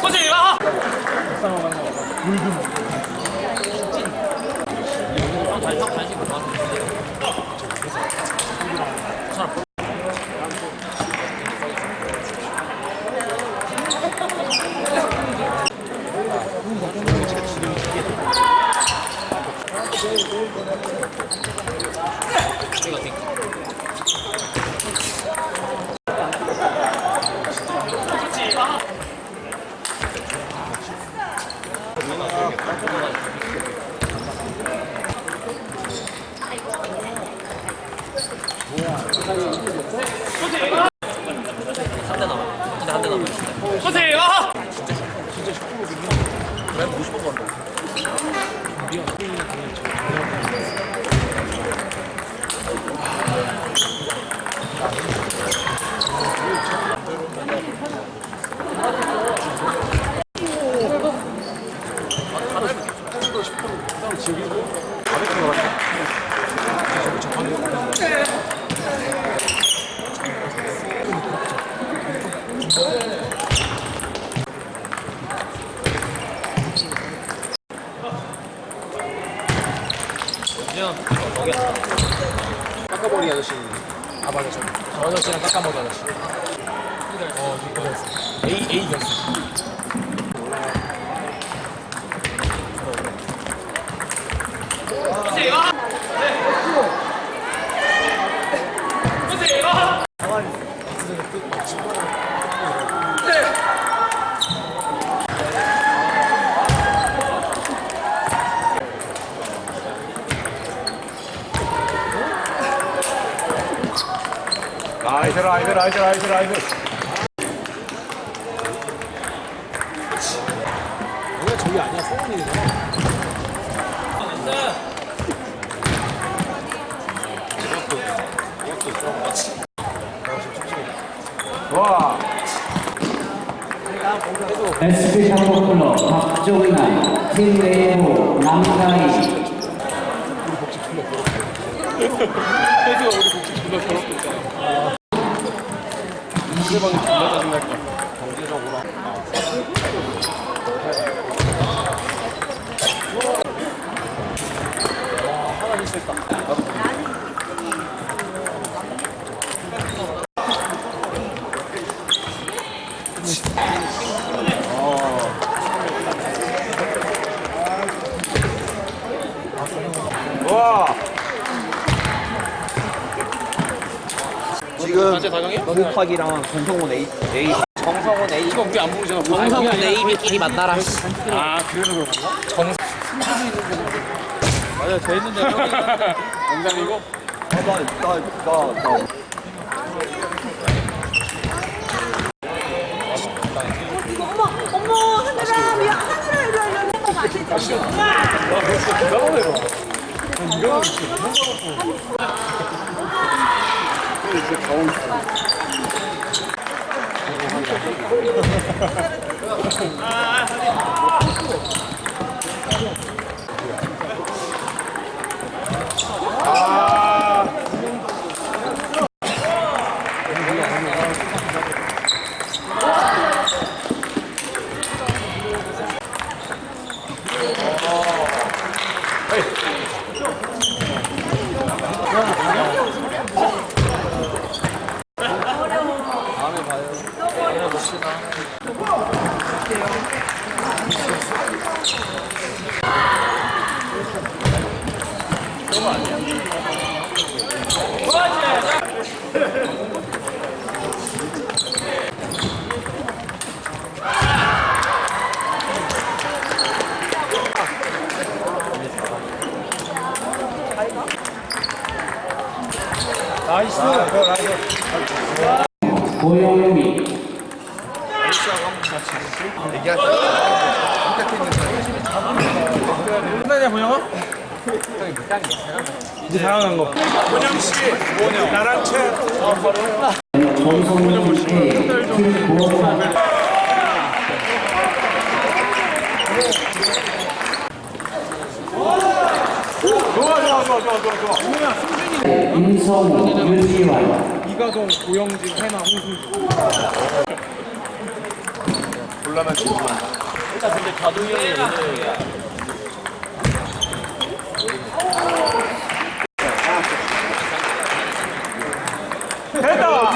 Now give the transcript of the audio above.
선생님 아! 한대 남아. 진짜 한대 남아. 선생님 아! 그냥 거기야. 깎아버리 아저씨. 아 맞아 저. 저 아저씨랑 깎아머리 아저씨. 어 이거 A A 결승. 라이드 라이드 라이드 라이드 라이드. 뭐야 저기 아니야 소문이잖아. 와. SP 샤워클럽 박종남, 팀웨이브 남가희, 혜수가 우리 복지 존나 더럽고 있잖아. 상대방이 존나 짜증날 거야. 경제적으로. 와, 하나 실수했다. 와. 지금 단체 다경이야? 노국학이랑 정성훈 A, A 정성훈 A 이거 우리 안 부르잖아. 정성훈 AB끼리 만나라 아, 그래서 그런 건가? 정. 맞아, 돼 있는데. 농담이고? 나나나나 어머, 어머, 하늘아, 미안, 하늘아, 이리 와, 이리 와, 와, 이리 와. 와, 벌써 기가 막혀요. 이거 이제 가고 있어. 나이스. 나이스. 고 영미, 끝나냐, 보영아? 이제 당황한 거. 본영 씨, 나랑 채. 정성훈 좋아, 좋아. 임성우, 유지환, 이가동, 고영진, 해나, 홍승주. 골라면 지구만. 일단 근데 가동이 형이 오늘 됐다!